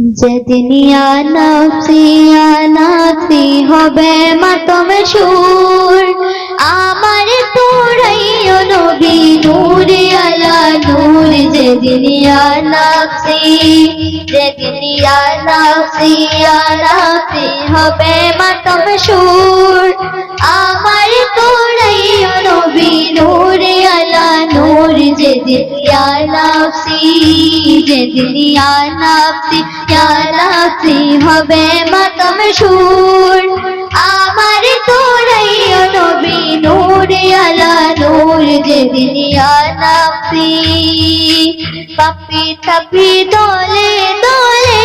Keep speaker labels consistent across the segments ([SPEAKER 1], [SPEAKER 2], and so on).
[SPEAKER 1] যেদিন নাফসি নাফসি হবে মাতম সুর। আমার তোরাইও নবী, নূর আলা নূর। যেদিন নাফসি যেদিন নাফসি নাফসি হবে মাতম সুর। আমার তোরাইও নবী, নূর আলা নূর। যেদিন যেদিন নাফসি নাফসি হবে মাতম সুর আমার তোরাই নবী নূর আলা নূর যেদিন নাফসি পাপি তাপি দলে দলে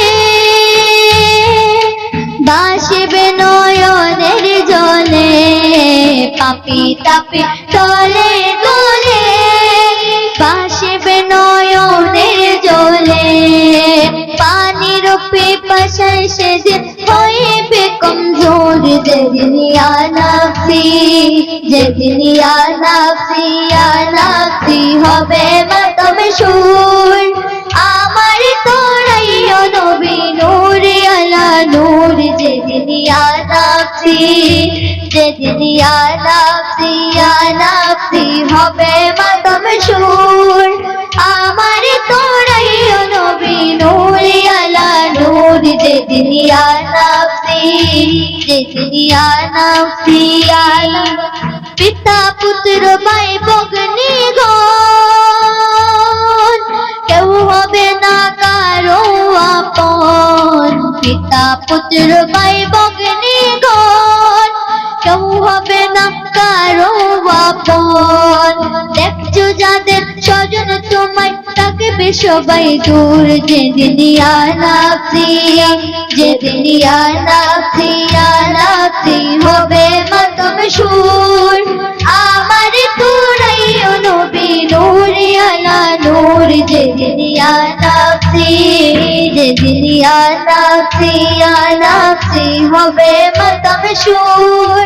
[SPEAKER 1] বাসবে নয়নের জলে পাপি তাপি পেপাশায় সেদিন হইবে কমজোর যেদিন আনাফি যেদিন আনাফি আনাফি হবে মাতমে সুর আমার তোরাই নবী নূর আলা নূর যেদিন আনাফি যেদিন আনাফি আনাফি হবে মাতমে সুর আমার যেদিন আনাফি আলা পিতা পুত্র ভাই ভগ্নি গণ কেউ হবে না কারও আপন পিতা পুত্র ভাই ভগ্নি গণ কেউ হবে না কারও আপন দেখছ যাদের স্বজন তোমায় থাকবে সবাই দূর যেদিন আনাফি যেদিন আনাফি আনাফি হবে মাতম সুর। আমার তোরাই নবী নূর, আলা নূর যেদিন আনাফি যেদিন আনাফি আনাফি হবে মাতম সুর।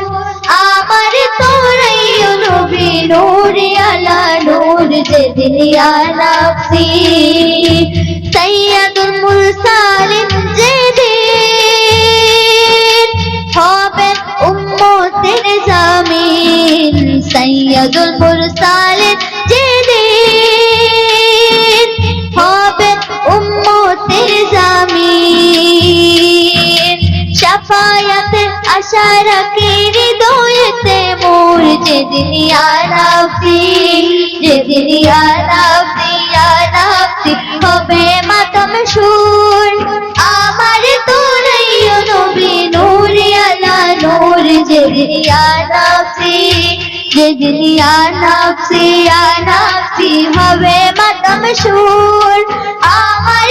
[SPEAKER 1] আমার তোরাই নবী নূর, আলা নূর যেদিন আনাফি সৈয়দুল মুরসালিন যেদিন হবেন উম্মতের জামিন। সৈয়দুল মুরসালিন আশা হৃদয়েতে মোর যেদিন আনাফি যেদিন আনাফি আনাফি হবে মাতম সুর। আমার তোরাই নবী নূর আলা, নূর যেদিন আনাফি যেদিন আনাফি আনাফি হবে মাতম সুর। আমার